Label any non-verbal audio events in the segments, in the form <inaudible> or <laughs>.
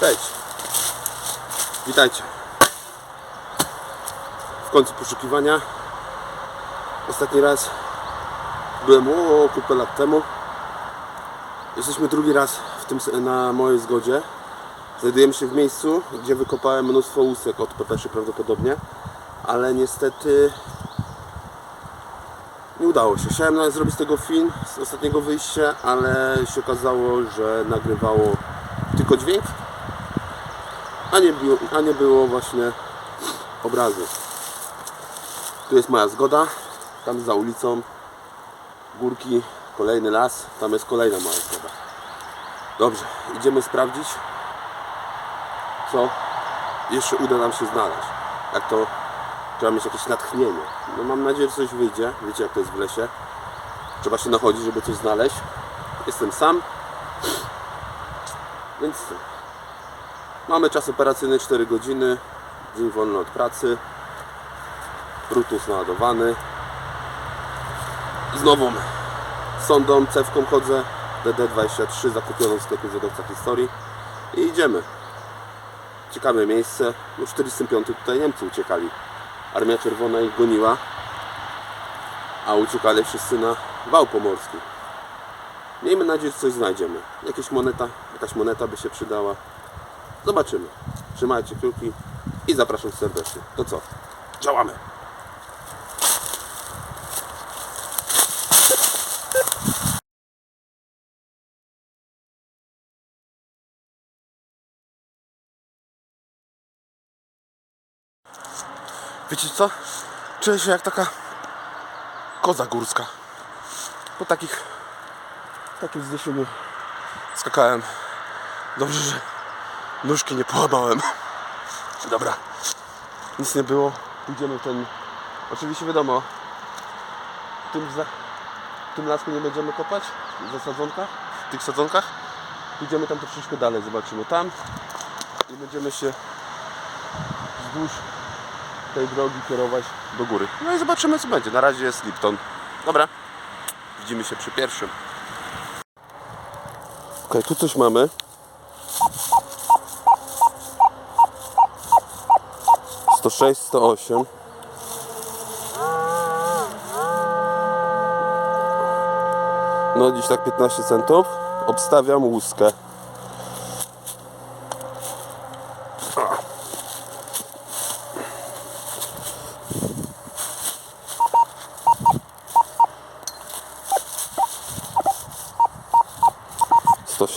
Cześć. Witajcie. W końcu poszukiwania. Ostatni raz byłem o, kupę lat temu. Jesteśmy drugi raz w tym, na mojej zgodzie. Znajdujemy się w miejscu, gdzie wykopałem mnóstwo łusek od pepeszy prawdopodobnie, ale niestety nie udało się. Chciałem nawet zrobić z tego film z ostatniego wyjścia, ale się okazało, że nagrywało tylko dźwięk, a nie, było, a nie było właśnie obrazu. Tu jest moja zgoda, tam za ulicą górki, kolejny las, tam jest kolejna moja zgoda. Dobrze, idziemy sprawdzić, co jeszcze uda nam się znaleźć. Jak to trzeba mieć jakieś natchnienie. No mam nadzieję, że coś wyjdzie. Wiecie jak to jest w lesie. Trzeba się nachodzić, żeby coś znaleźć. Jestem sam. Więc? Mamy czas operacyjny 4 godziny. Dzień wolny od pracy. Brutus naładowany. Z nową cewką chodzę. DD23 zakupioną w sklepie Zjadowca Historii. I idziemy. Ciekawe miejsce. No w 45 tutaj Niemcy uciekali. Armia Czerwona ich goniła, a uciekali wszyscy na wał pomorski. Miejmy nadzieję, że coś znajdziemy. Jakieś moneta, jakaś moneta by się przydała. Zobaczymy. Trzymajcie kciuki i zapraszam serdecznie. To co? Działamy! Wiecie co? Czuję się jak taka koza górska. Po takich takim wzniesieniu skakałem. Dobrze, że nóżki nie połamałem. Dobra. Nic nie było. Pójdziemy w ten... Oczywiście wiadomo, w tym, za... w tym lasku nie będziemy kopać, w sadzonkach, w tych sadzonkach. Pójdziemy tam troszeczkę dalej, zobaczymy tam i będziemy się wzdłuż tej drogi kierować do góry. No i zobaczymy co będzie. Na razie jest Lipton. Dobra. Widzimy się przy pierwszym. Ok, tu coś mamy. Sto sześć, sto osiem. No dziś tak 15 centów. Obstawiam łuskę.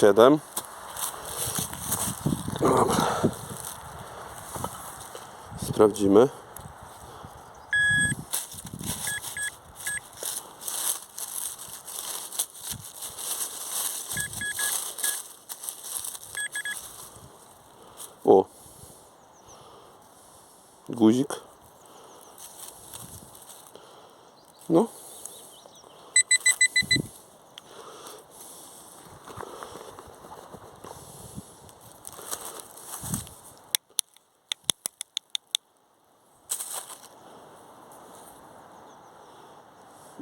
Siedem. Sprawdzimy. O. Guzik. No.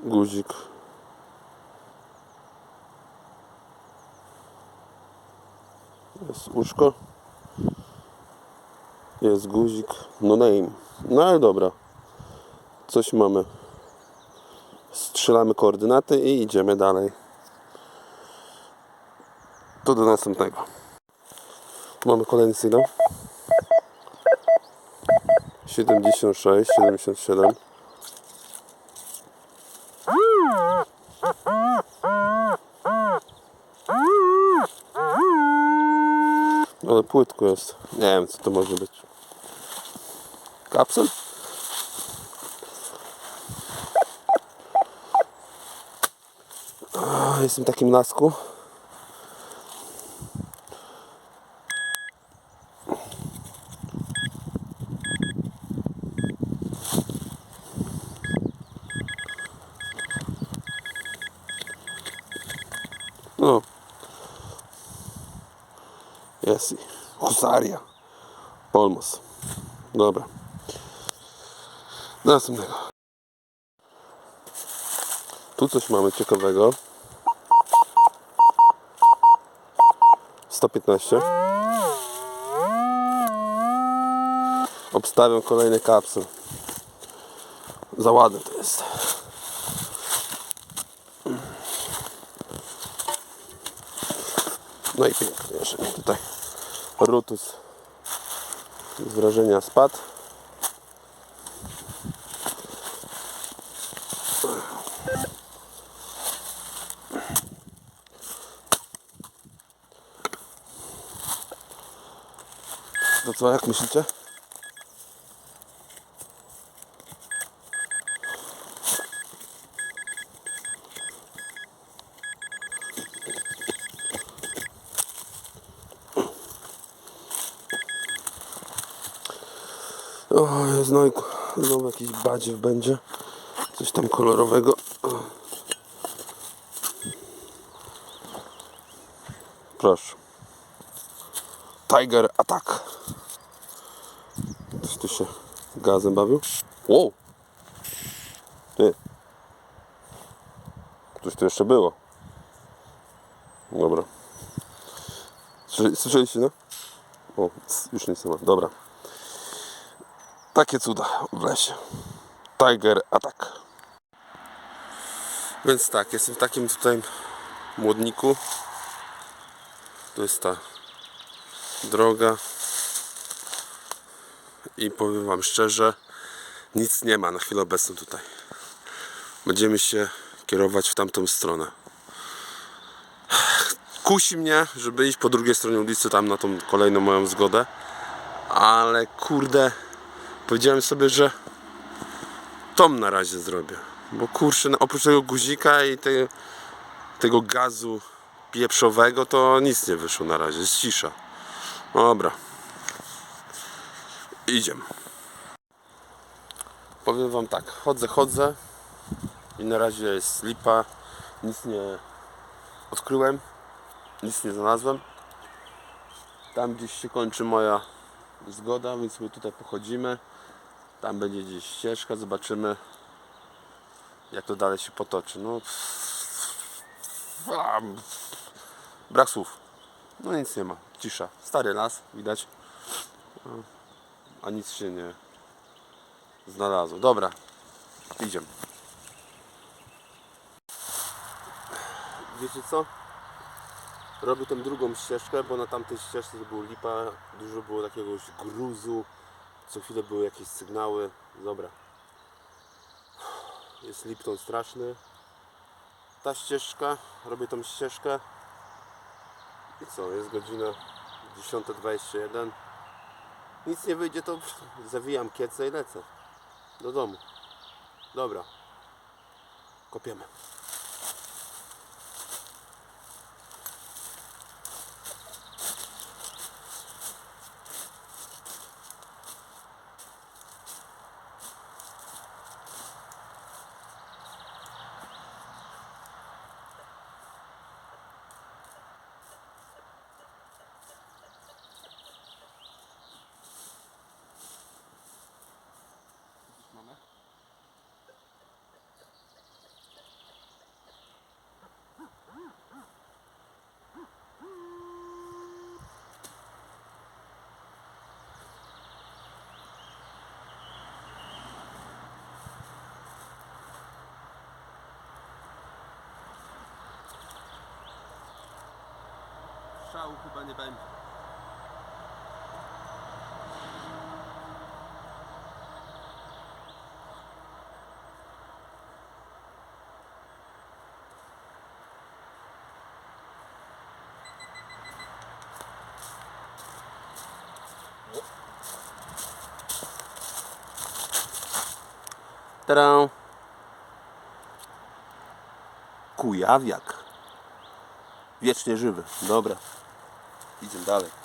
Guzik. Jest łóżko. Jest guzik. No name. No ale dobra. Coś mamy. Strzelamy koordynaty i idziemy dalej. To do następnego. Mamy kolejny sygnał. 76, 77. Ale płytko jest. Nie wiem co to może być. Kapsel? Jestem w takim lasku. No. Jest. i Husaria. Olmos. Dobra. Do następnego. Tu coś mamy ciekawego. 115. Obstawiam kolejny kapsel. Za ładny to jest. No i pięknie, jeszcze tutaj rutus z wrażenia spadł. To co, jak myślicie? O, jest no i ku- znowu jakiś badziew będzie. Coś tam kolorowego. Proszę. Tiger Attack. Ktoś tu się gazem bawił? Wow! Ty. Coś tu jeszcze było. Dobra. Słyszeli- Słyszeliście, no? O, już nic nie ma. Dobra. Takie cuda w lesie. Tiger Attack. Więc tak, jestem w takim tutaj młodniku. To jest ta droga. I powiem Wam szczerze, nic nie ma na chwilę obecną tutaj. Będziemy się kierować w tamtą stronę. Kusi mnie, żeby iść po drugiej stronie ulicy, tam na tą kolejną moją zgodę. Ale kurde, powiedziałem sobie, że tą na razie zrobię. Bo kurczę, no, oprócz tego guzika i te, tego gazu pieprzowego, to nic nie wyszło na razie. Jest cisza. Dobra. Idziemy. Powiem wam tak, chodzę, chodzę i na razie jest lipa. Nic nie odkryłem, nic nie znalazłem. Tam gdzieś się kończy moja zgoda, więc my tutaj pochodzimy. Tam będzie gdzieś ścieżka, zobaczymy jak to dalej się potoczy. No, brak słów. No nic nie ma, cisza. Stary las, widać. A nic się nie znalazło. Dobra, idziemy. Wiecie co? Robię tą drugą ścieżkę, bo na tamtej ścieżce to było lipa, dużo było takiegoś gruzu, co chwilę były jakieś sygnały. Dobra. Jest Lipton straszny. Ta ścieżka, robię tą ścieżkę. I co, jest godzina 10.21. Nic nie wyjdzie, to <laughs> zawijam kiecę i lecę do domu. Dobra. Kopiemy. Szału chyba nie będzie. Kujawiak. Wiecznie żywy. Dobra. Idziemy dalej.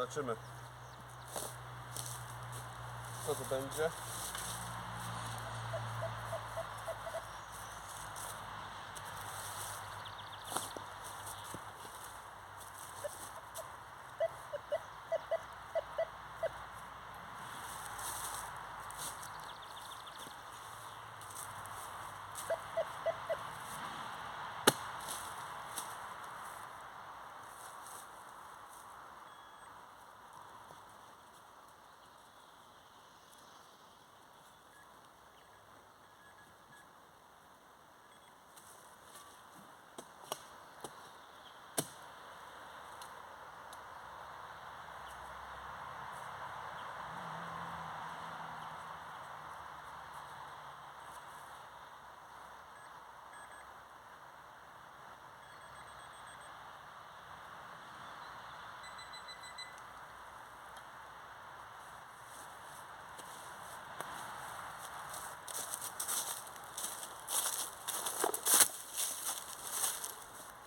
Zobaczymy. Co to będzie?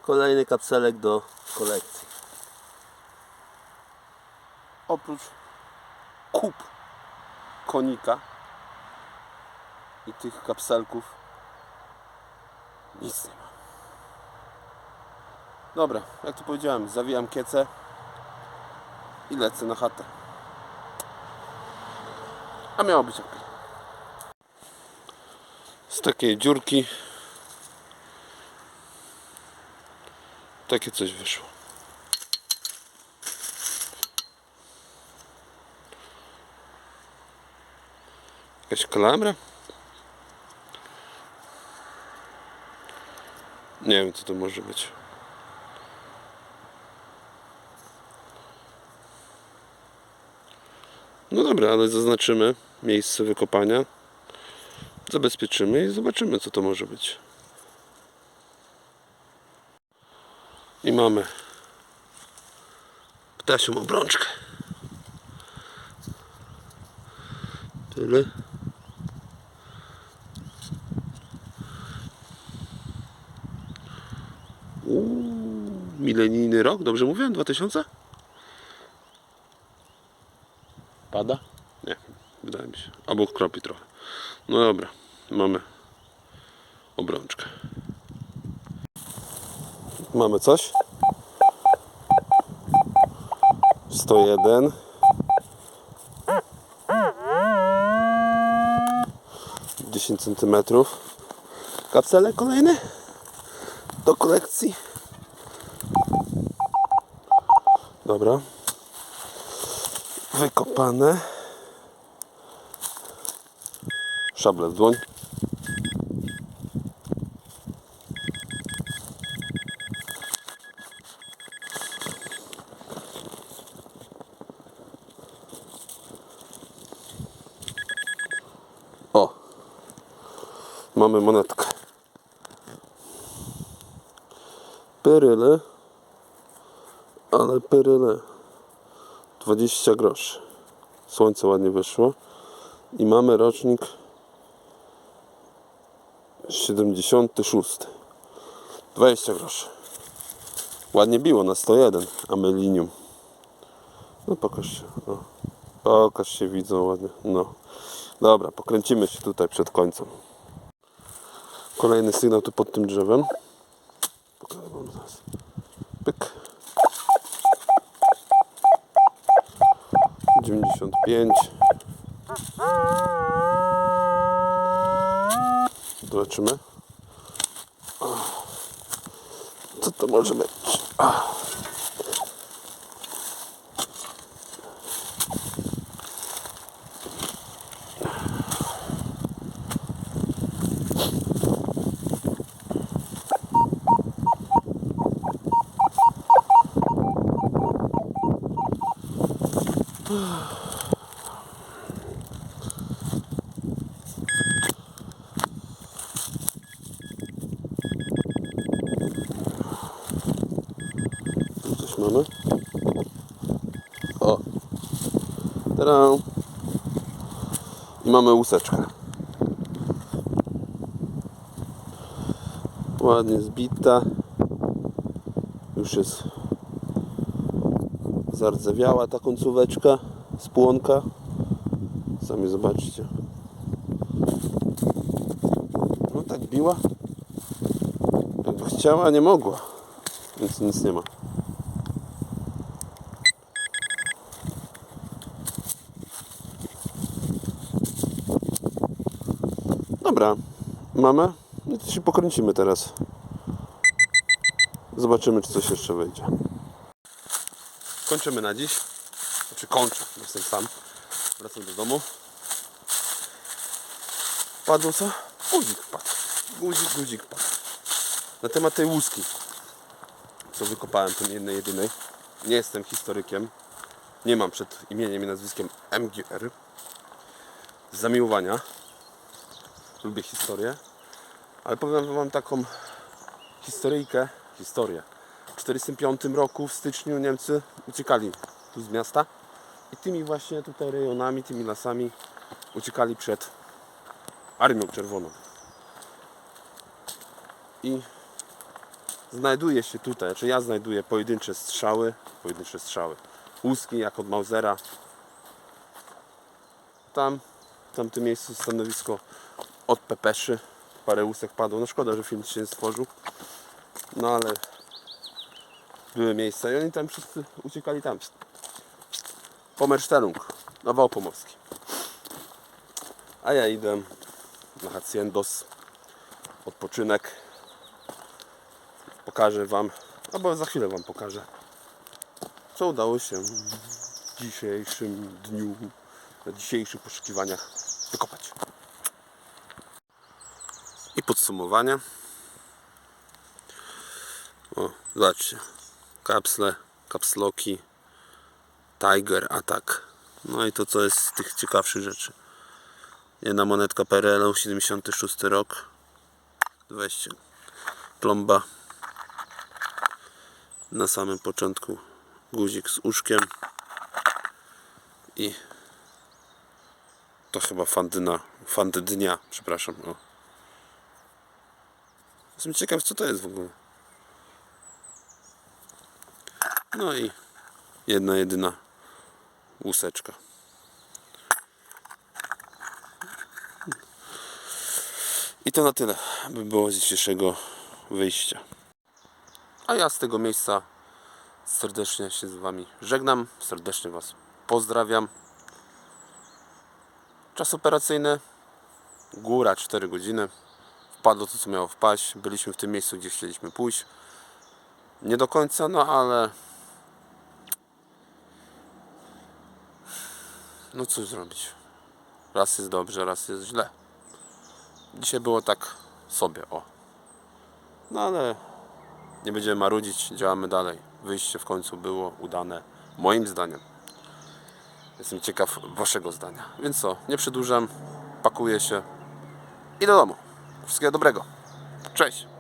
Kolejny kapselek do kolekcji. Oprócz kup konika i tych kapselków nic nie ma. Dobra, jak to powiedziałem, zawijam kiecę i lecę na chatę. A miało być lepiej. Z takiej dziurki takie coś wyszło. Jakaś kalamra? Nie wiem co to może być. No dobra, ale zaznaczymy miejsce wykopania. Zabezpieczymy i zobaczymy co to może być. I mamy ptasią obrączkę. Tyle. Milenijny rok, dobrze mówiłem? 2000? Pada? Nie, wydaje mi się. Albo kropi trochę. No dobra, mamy obrączkę. Mamy coś? 101 10 cm kapsele kolejne? Do kolekcji. Dobra. Wykopane. Szable w dłoń mamy monetkę. Peryle. Ale peryle. 20 groszy. Słońce ładnie wyszło. I mamy rocznik 76 20 groszy. Ładnie biło na 101 amelinium. No pokaż się o. pokaż się widzą ładnie. No. Dobra pokręcimy się tutaj przed końcem kolejny sygnał tu pod tym drzewem pokażę wam zaraz pyk 95 Zobaczymy. Co to może być? Tu coś mamy. O. Tada. I mamy łuseczkę. Ładnie zbita. Już jest Zardzewiała ta końcóweczka, spłonka. Sami zobaczcie. No tak biła. Jakby chciała, nie mogła. Więc nic nie ma. Dobra, mamy. No to się pokręcimy teraz. Zobaczymy, czy coś jeszcze wyjdzie. Kończymy na dziś. Znaczy kończę, jestem sam. Wracam do domu. Padło co? Guzik padł. Guzik, guzik padł. Na temat tej łuski, co wykopałem tym jednej jedynej. Nie jestem historykiem. Nie mam przed imieniem i nazwiskiem MGR. Z zamiłowania. Lubię historię. Ale powiem wam taką historyjkę. Historię. W 1945 roku w styczniu Niemcy uciekali tu z miasta. I tymi właśnie tutaj rejonami, tymi lasami uciekali przed Armią Czerwoną. I znajduje się tutaj, znaczy ja znajduję pojedyncze strzały, pojedyncze strzały, łuski jak od Mausera. Tam, w tamtym miejscu stanowisko od Pepeszy. Parę łusek padło. No szkoda, że film się nie stworzył. No ale były miejsca i oni tam wszyscy uciekali tam. Pomersztelung, na wał pomorski. A ja idę na Haciendos, odpoczynek. Pokażę Wam, albo za chwilę Wam pokażę, co udało się w dzisiejszym dniu, na dzisiejszych poszukiwaniach wykopać. I podsumowanie. O, zobaczcie. Kapsle, kapsloki, Tiger Attack. No i to co jest z tych ciekawszych rzeczy. Jedna monetka PRL-u, 76 rok. Weźcie. Plomba. Na samym początku guzik z uszkiem. I to chyba fandyna, fandy dnia, przepraszam. O. Jestem ciekaw co to jest w ogóle. No i jedna jedyna łuseczka. I to na tyle by było z dzisiejszego wyjścia. A ja z tego miejsca serdecznie się z Wami żegnam. Serdecznie Was pozdrawiam. Czas operacyjny góra 4 godziny. Wpadło to, co miało wpaść. Byliśmy w tym miejscu, gdzie chcieliśmy pójść. Nie do końca, no ale no cóż zrobić. Raz jest dobrze, raz jest źle. Dzisiaj było tak sobie, o. No ale nie będziemy marudzić, działamy dalej. Wyjście w końcu było udane, moim zdaniem. Jestem ciekaw waszego zdania. Więc co, nie przedłużam, pakuję się i do domu. Wszystkiego dobrego. Cześć!